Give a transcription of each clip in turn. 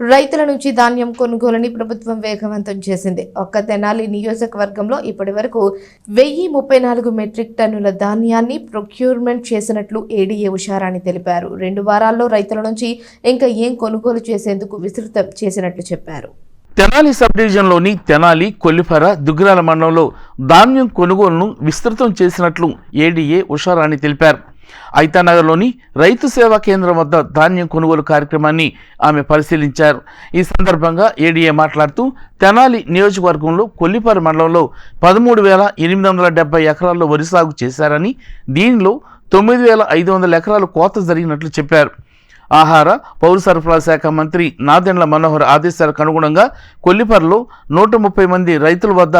రైతుల నుంచి ధాన్యం కొనుగోలుని ప్రభుత్వం వేగవంతం చేసింది. ఒక్క తెనాలి నియోజకవర్గంలో ఇప్పటి వరకు వెయ్యి ముప్పై నాలుగు మెట్రిక్ టన్నుల ధాన్యాన్ని ప్రొక్యూర్మెంట్ చేసినట్లు ఏడీఏ ఉషారాణి తెలిపారు. రెండు వారాల్లో రైతుల నుంచి ఇంకా ఏం కొనుగోలు చేసేందుకు విస్తృతం చేసినట్లు చెప్పారు. తెనాలి సబ్ డివిజన్లోని తెనాలి కొల్లిపర దుగ్గిరాల మండలంలో ధాన్యం కొనుగోలును విస్తృతం చేసినట్లు ఏడీఏ ఉషారాణి తెలిపారు. ఐతానగర్లోని రైతు సేవా కేంద్రం వద్ద ధాన్యం కొనుగోలు కార్యక్రమాన్ని ఆమె పరిశీలించారు. ఈ సందర్భంగా ఏడీఏ మాట్లాడుతూ తెనాలి నియోజకవర్గంలో కొల్లిపర మండలంలో పదమూడు వేల ఎనిమిది వందల డెబ్బై ఎకరాల్లో వరి సాగు చేశారని దీనిలో తొమ్మిది వేల ఐదు వందల ఎకరాలు కోత జరిగినట్లు చెప్పారు. ఆహార పౌర సరఫరా శాఖ మంత్రి నాదెండ్ల మనోహర్ ఆదేశాలకు అనుగుణంగా కొల్లిపర్లో నూట ముప్పై మంది రైతుల వద్ద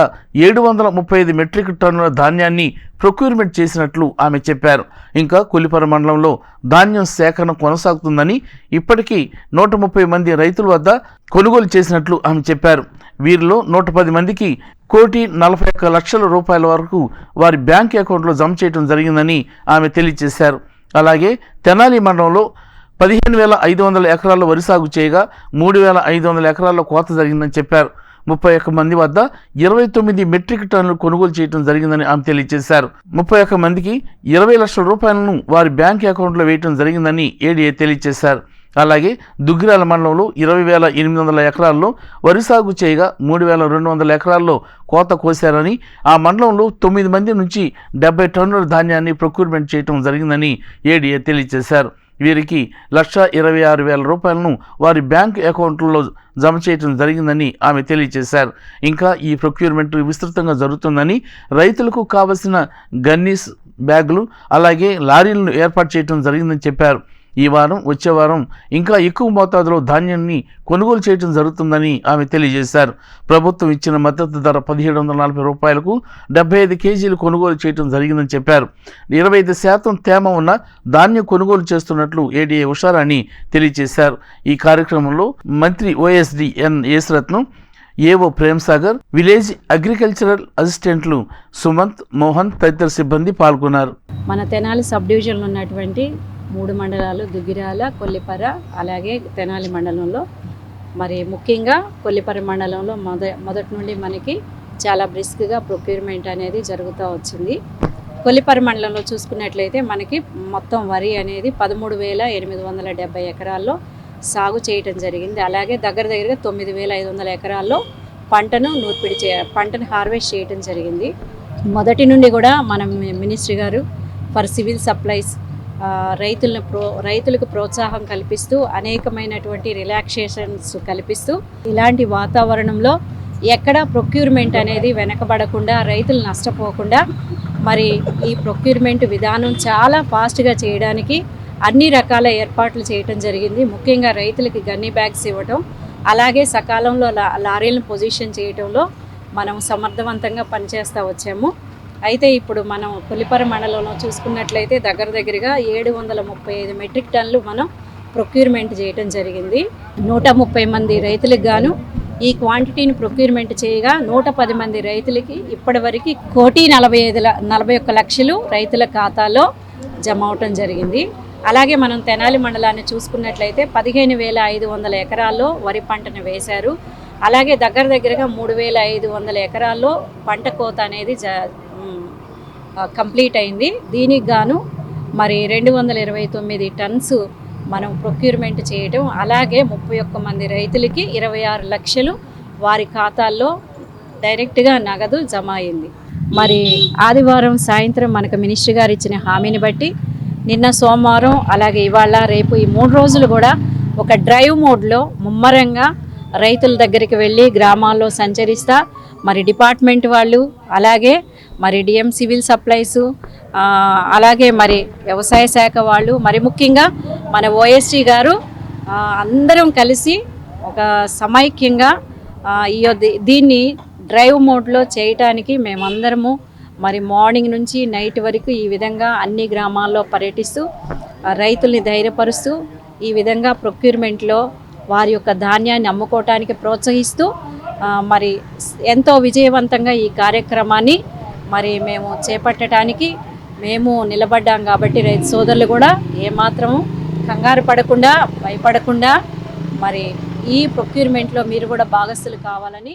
ఏడు వందల ముప్పై ఐదు మెట్రిక్ టన్నుల ధాన్యాన్ని ప్రొక్యూర్మెంట్ చేసినట్లు ఆమె చెప్పారు. ఇంకా కొల్లిపర మండలంలో ధాన్యం సేకరణ కొనసాగుతుందని ఇప్పటికీ నూట ముప్పై మంది రైతుల వద్ద కొనుగోలు చేసినట్లు ఆమె చెప్పారు. వీరిలో నూట పది మందికి కోటి నలభై ఒక్క లక్షల రూపాయల వరకు వారి బ్యాంక్ అకౌంట్లో జమ చేయడం జరిగిందని ఆమె తెలియజేశారు. అలాగే తెనాలి మండలంలో పదిహేను వేల ఐదు వందల ఎకరాల్లో వరి సాగు చేయగా మూడు వేల ఐదు వందల ఎకరాల్లో కోత జరిగిందని చెప్పారు. ముప్పై ఒక్క మంది వద్ద ఇరవై తొమ్మిది మెట్రిక్ టన్నులు కొనుగోలు చేయడం జరిగిందని ఆమె తెలియజేశారు. ముప్పై ఒక్క మందికి ఇరవై లక్షల రూపాయలను వారి బ్యాంక్ అకౌంట్లో వేయటం జరిగిందని ఏడీఏ తెలియజేశారు. అలాగే దుగ్గిరాల మండలంలో ఇరవై వేల ఎనిమిది వందల ఎకరాల్లో వరి సాగు చేయగా మూడు వేల రెండు వందల ఎకరాల్లో కోత కోశారని ఆ మండలంలో తొమ్మిది మంది నుంచి డెబ్బై టన్నుల ధాన్యాన్ని ప్రొక్యూర్మెంట్ చేయడం జరిగిందని ఏడీఏ తెలియజేశారు. వీరికి లక్ష ఇరవై ఆరు వేల రూపాయలను వారి బ్యాంక్ అకౌంట్లలో జమ చేయడం జరిగిందని ఆమె తెలియజేశారు. ఇంకా ఈ ప్రొక్యూర్మెంట్ విస్తృతంగా జరుగుతుందని రైతులకు కావలసిన గన్నీస్ బ్యాగులు అలాగే లారీలను ఏర్పాటు చేయడం జరిగిందని చెప్పారు. ఈ వారం వచ్చే వారం ఇంకా ఎక్కువ మోతాదులో ధాన్యాన్ని కొనుగోలు చేయడం జరుగుతుందని ఆమె తెలియజేశారు. ప్రభుత్వం ఇచ్చిన మద్దతు ధర పదిహేడు వందల నలభై రూపాయలకు డెబ్బై ఐదు కేజీలు కొనుగోలు చేయడం జరిగిందని చెప్పారు. ఇరవై ఐదు శాతం తేమ ఉన్న ధాన్యం కొనుగోలు చేస్తున్నట్లు ఏడీఏ ఉషారాణి తెలియజేశారు. ఈ కార్యక్రమంలో మంత్రి OSD N Yesaratnam AO Prem Sagar village agricultural అసిస్టెంట్లు సుమంత్ మోహన్ తదితర సిబ్బంది పాల్గొన్నారు. మన తెనాలి సబ్ డివిజన్లో ఉన్నటువంటి మూడు మండలాలు దుగ్గిరాల కొల్లిపర అలాగే తెనాలి మండలంలో. మరి ముఖ్యంగా కొల్లిపర మండలంలో మొద మొదటి నుండి మనకి చాలా బ్రిస్క్గా ప్రొక్యూర్మెంట్ అనేది జరుగుతూ వచ్చింది. కొల్లిపర మండలంలో చూసుకున్నట్లయితే మనకి మొత్తం వరి అనేది పదమూడు వేల ఎనిమిది వందల డెబ్బై ఎకరాల్లో సాగు చేయటం జరిగింది. అలాగే దగ్గర దగ్గరగా తొమ్మిది వేల ఐదు వందల ఎకరాల్లో పంటను నూర్పిడి చే పంటను హార్వెస్ట్ చేయటం జరిగింది. మొదటి నుండి కూడా మనం మినిస్ట్రీ గారు ఫర్ సివిల్ సప్లైస్ రైతులను ప్రో రైతులకు ప్రోత్సాహం కల్పిస్తూ అనేకమైనటువంటి రిలాక్సేషన్స్ కల్పిస్తూ ఇలాంటి వాతావరణంలో ఎక్కడ ప్రొక్యూర్మెంట్ అనేది వెనకబడకుండా రైతులు నష్టపోకుండా మరి ఈ ప్రొక్యూర్మెంట్ విధానం చాలా ఫాస్ట్గా చేయడానికి అన్ని రకాల ఏర్పాట్లు చేయటం జరిగింది. ముఖ్యంగా రైతులకి గన్నీ బ్యాగ్స్ ఇవ్వటం అలాగే సకాలంలో లా లారీలను పొజిషన్ చేయటంలో మనం సమర్థవంతంగా పనిచేస్తూ వచ్చాము. అయితే ఇప్పుడు మనం పులిపర మండలంలో చూసుకున్నట్లయితే దగ్గర దగ్గరగా ఏడు వందల ముప్పై ఐదు మెట్రిక్ టన్లు మనం ప్రొక్యూర్మెంట్ చేయటం జరిగింది. నూట ముప్పై మంది రైతులకు గాను ఈ క్వాంటిటీని ప్రొక్యూర్మెంట్ చేయగా నూట పది మంది రైతులకి ఇప్పటివరకు కోటి నలభై ఐదు నలభై ఒక్క లక్షలు రైతుల ఖాతాలో జమ అవటం జరిగింది. అలాగే మనం తెనాలి మండలాన్ని చూసుకున్నట్లయితే పదిహేను వేల ఐదు వందల ఎకరాల్లో వరి పంటను వేశారు. అలాగే దగ్గర దగ్గరగా మూడు వేల ఐదు వందల ఎకరాల్లో పంట కోత అనేది జ కంప్లీట్ అయింది. దీనికి గాను మరి రెండు వందల ఇరవై తొమ్మిది టన్స్ మనం ప్రొక్యూర్మెంట్ చేయటం అలాగే ముప్పై ఒక్క మంది రైతులకి ఇరవై ఆరు లక్షలు వారి ఖాతాల్లో డైరెక్ట్గా నగదు జమ అయింది. మరి ఆదివారం సాయంత్రం మనకు మినిస్టర్ గారు ఇచ్చిన హామీని బట్టి నిన్న సోమవారం అలాగే ఇవాళ రేపు ఈ మూడు రోజులు కూడా ఒక డ్రైవ్ మోడ్లో ముమ్మరంగా రైతుల దగ్గరికి వెళ్ళి గ్రామాల్లో సంచరిస్తా. మరి డిపార్ట్మెంట్ వాళ్ళు అలాగే మరి డిఎం సివిల్ సప్లైస్ అలాగే మరి వ్యవసాయ శాఖ వాళ్ళు మరి ముఖ్యంగా మన ఓఎస్టీ గారు అందరం కలిసి ఒక సమైక్యంగా ఈ దీన్ని డ్రైవ్ మోడ్లో చేయటానికి మేమందరము మరి మార్నింగ్ నుంచి నైట్ వరకు ఈ విధంగా అన్ని గ్రామాల్లో పర్యటిస్తూ రైతుల్ని ధైర్యపరుస్తూ ఈ విధంగా ప్రొక్యూర్మెంట్లో వారి యొక్క ధాన్యాన్ని అమ్ముకోవటానికి ప్రోత్సహిస్తూ మరి ఎంతో విజయవంతంగా ఈ కార్యక్రమాన్ని మరి మేము చేపట్టడానికి మేము నిలబడ్డాం కాబట్టి రైతు సోదరులు కూడా ఏమాత్రము కంగారు పడకుండా భయపడకుండా మరి ఈ ప్రొక్యూర్మెంట్లో మీరు కూడా భాగస్థులు కావాలని